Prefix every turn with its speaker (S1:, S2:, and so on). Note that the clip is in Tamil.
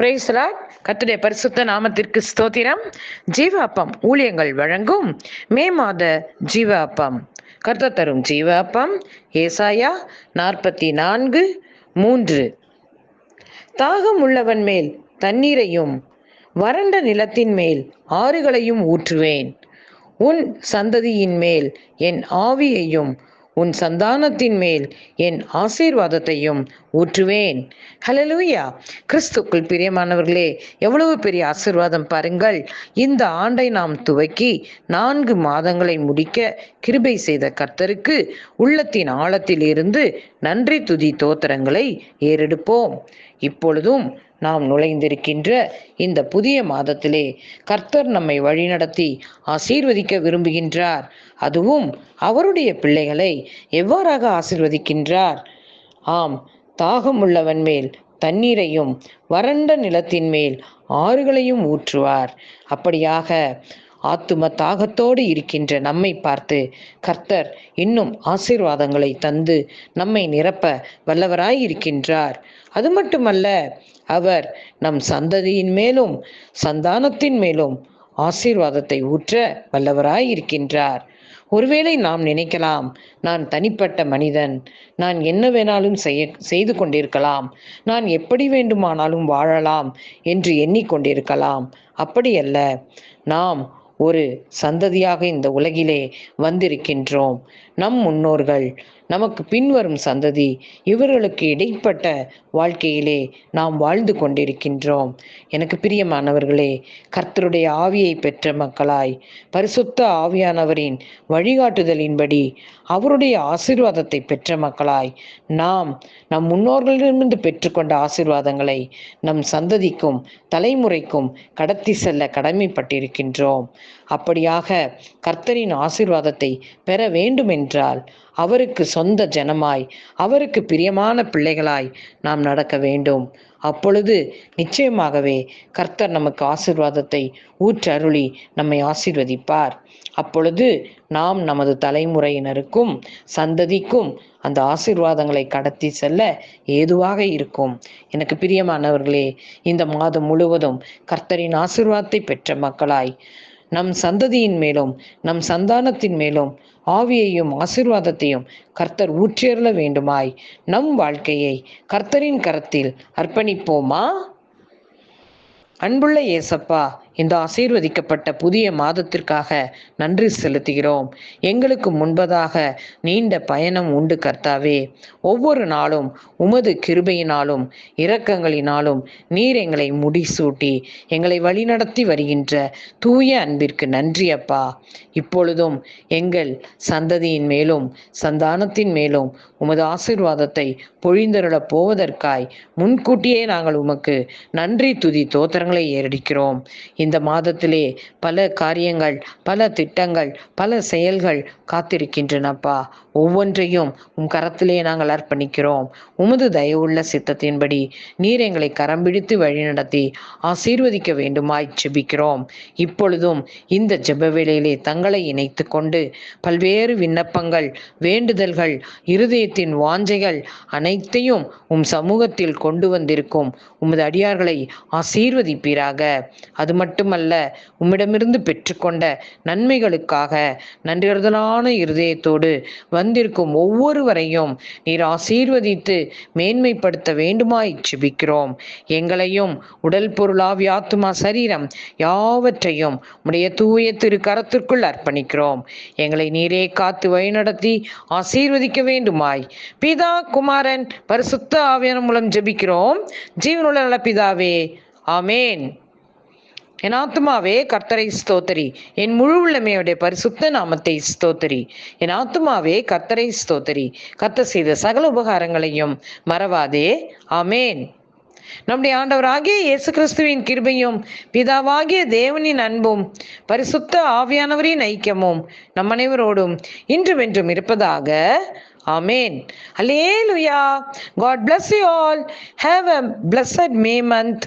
S1: பிரேசலா கத்துடைய பரிசுத்த நாமத்திற்கு ஸ்தோத்திரம். ஜீவ அப்பம் ஊழியங்கள் வழங்கும் மே மாத ஜீவ அப்பம் கர்த்த தரும் ஜீவ அப்பம் ஏசாயா நாற்பத்தி நான்கு மூன்று. தாகம் உள்ளவன் மேல் தண்ணீரையும் வறண்ட நிலத்தின் மேல் ஆறுகளையும் ஊற்றுவேன். உன் சந்ததியின் மேல் என் ஆவியையும் உன் சந்தானத்தின் மேல் என் ஆசீர்வாதத்தையும் ஊற்றுவேன். ஹலலூயா கிறிஸ்துக்குள் பிரியமானவர்களே எவ்வளவு பெரிய ஆசீர்வாதம் பாருங்கள். இந்த ஆண்டை நாம் துவக்கி நான்கு மாதங்களை முடிக்க கிருபை செய்த கர்த்தருக்கு உள்ளத்தின் ஆழத்தில் இருந்து நன்றி துதி தோத்திரங்களை ஏறெடுப்போம். இப்பொழுதும் நாம் நுழைந்திருக்கின்ற இந்த புதிய மாதத்திலே கர்த்தர் நம்மை வழிநடத்தி ஆசீர்வதிக்க விரும்புகின்றார். அதுவும் அவருடைய பிள்ளைகளை எவ்வாறாக ஆசீர்வதிக்கின்றார்? ஆம் தாகம் உள்ளவன் மேல் தண்ணீரையும் வறண்ட நிலத்தின் மேல் ஆறுகளையும் ஊற்றுவார். அப்படியாக ஆத்தும தாகத்தோடு இருக்கின்ற நம்மை பார்த்து கர்த்தர் இன்னும் ஆசீர்வாதங்களை தந்து நம்மை நிரப்ப வல்லவராய் இருக்கின்றார் அது மட்டுமல்ல அவர் நம் சந்ததியின் மேலும் சந்தானத்தின் மேலும் ஆசீர்வாதத்தை ஊற்ற வல்லவராய் இருக்கின்றார் ஒருவேளை நாம் நினைக்கலாம் நான் தனிப்பட்ட மனிதன் நான் என்ன வேணாலும் செய்ய செய்து கொண்டிருக்கலாம் நான் எப்படி வேண்டுமானாலும் வாழலாம் என்று எண்ணிக்கொண்டிருக்கலாம். அப்படியல்ல நாம் ஒரு சந்ததியாக இந்த உலகிலே வந்திருக்கின்றோம். நம் முன்னோர்கள் நமக்கு பின்வரும் சந்ததி. இவர்களுக்கு இடைப்பட்ட வாழ்க்கையிலே நாம் வாழ்ந்து கொண்டிருக்கின்றோம். எனக்கு பிரியமானவர்களே கர்த்தருடைய ஆவியை பெற்ற மக்களாய் பரிசுத்த ஆவியானவரின் வழிகாட்டுதலின்படி அவருடைய ஆசீர்வாதத்தை பெற்ற மக்களாய் நாம் நம் முன்னோர்களிடமிருந்து பெற்றுக்கொண்ட ஆசீர்வாதங்களை நம் சந்ததிக்கும் தலைமுறைக்கும் கடத்தி செல்ல கடமைப்பட்டிருக்கின்றோம். அப்படியாக கர்த்தரின் ஆசீர்வாதத்தை பெற வேண்டுமென்றால் அவருக்கு சொந்த ஜனமாய் அவருக்கு பிரியமான பிள்ளைகளாய் நாம் நடக்க வேண்டும். அப்பொழுது நிச்சயமாகவே கர்த்தர் நமக்கு ஆசிர்வாதத்தை ஊற்றருளி நம்மை ஆசிர்வதிப்பார். அப்பொழுது நாம் நமது தலைமுறையினருக்கும் சந்ததிக்கும் அந்த ஆசீர்வாதங்களை கடத்தி செல்ல ஏதுவாக இருக்கும். எனக்கு பிரியமானவர்களே இந்த மாதம் முழுவதும் கர்த்தரின் ஆசிர்வாதத்தை பெற்ற மக்களாய் நம் சந்ததியின் மேலும் நம் சந்தானத்தின் மேலும் ஆவியையும் ஆசிர்வாதத்தையும் கர்த்தர் ஊற்றியருள வேண்டுமாய். நம் வாழ்க்கையை கர்த்தரின் கரத்தில் அர்ப்பணிப்போமா? அன்புள்ள ஏசப்பா இந்த ஆசீர்வதிக்கப்பட்ட புதிய மாதத்திற்காக நன்றி செலுத்துகிறோம். எங்களுக்கு முன்பதாக நீண்ட பயணம் உண்டு கர்த்தாவே. ஒவ்வொரு நாளும் உமது கிருபையினாலும் இரக்கங்களினாலும் நீர் எங்களை முடிசூட்டி எங்களை வழிநடத்தி வருகின்ற தூய அன்பிற்கு நன்றி அப்பா. இப்பொழுதும் எங்கள் சந்ததியின் மேலும் சந்தானத்தின் மேலும் உமது ஆசிர்வாதத்தை பொழிந்தருளப் போவதற்காய் முன்கூட்டியே நாங்கள் உமக்கு நன்றி துதி தோத்திரங்களை ஏறடிக்கிறோம். இந்த மாதத்திலே பல காரியங்கள் பல திட்டங்கள் பல செயல்கள் காத்திருக்கின்றனப்பா. ஒவ்வொன்றையும் உம் கரத்திலே நாங்கள் அர்ப்பணிக்கிறோம். உமது தயவுள்ள சித்தத்தின்படி நீர் எங்களை கரம் பிடித்து வழிநடத்தி ஆசீர்வதிக்க வேண்டுமாய் ஜெபிக்கிறோம். இப்பொழுதும் இந்த ஜெப வேளையிலே தங்களை இணைத்து கொண்டு பல்வேறு விண்ணப்பங்கள் வேண்டுதல்கள் இருதயத்தின் வாஞ்சைகள் அனைத்தையும் உம் சமூகத்தில் கொண்டு வந்திருக்கும் உமது அடியார்களை ஆசீர்வதிப்பீராக. அது மட்டும் மட்டுமல்ல உம்மிடமிருந்து பெற்றுக்கொண்ட நன்மைகளுக்காக நன்றியறுதலான இருதயத்தோடு வந்திருக்கும் ஒவ்வொருவரையும் நீர் ஆசீர்வதித்து மேன்மைப்படுத்த வேண்டுமாய் ஜெபிக்கிறோம். எங்களையும் உடல் பொருளாவி ஆத்துமா சரீரம் யாவற்றையும் உடைய தூய திரு கரத்திற்குள் அர்ப்பணிக்கிறோம். எங்களை நீரே காத்து வழிநடத்தி ஆசீர்வதிக்க வேண்டுமாய். பிதா குமாரன் பரிசுத்த ஆவியான மூலம் ஜெபிக்கிறோம். ஜீவனுள்ள நல்ல பிதாவே ஆமேன். என் ஆத்துமாவே கர்த்தரை ஸ்தோத்தரி. என் முழு உள்ளமையுடைய பரிசுத்த நாமத்தை ஸ்தோத்தரி. என் ஆத்துமாவே கர்த்தரை ஸ்தோத்தரி. கத்த செய்த சகல உபகாரங்களையும் மறவாதே. ஆமேன். நம்முடைய ஆண்டவராகிய இயேசு கிறிஸ்துவின் கிருபையும் பிதாவாகிய தேவனின் அன்பும் பரிசுத்த ஆவியானவரின் ஐக்கியமும் நம் அனைவரோடும் இன்றுமென்றும் இருப்பதாக. Amen. Hallelujah God bless you all have a blessed May month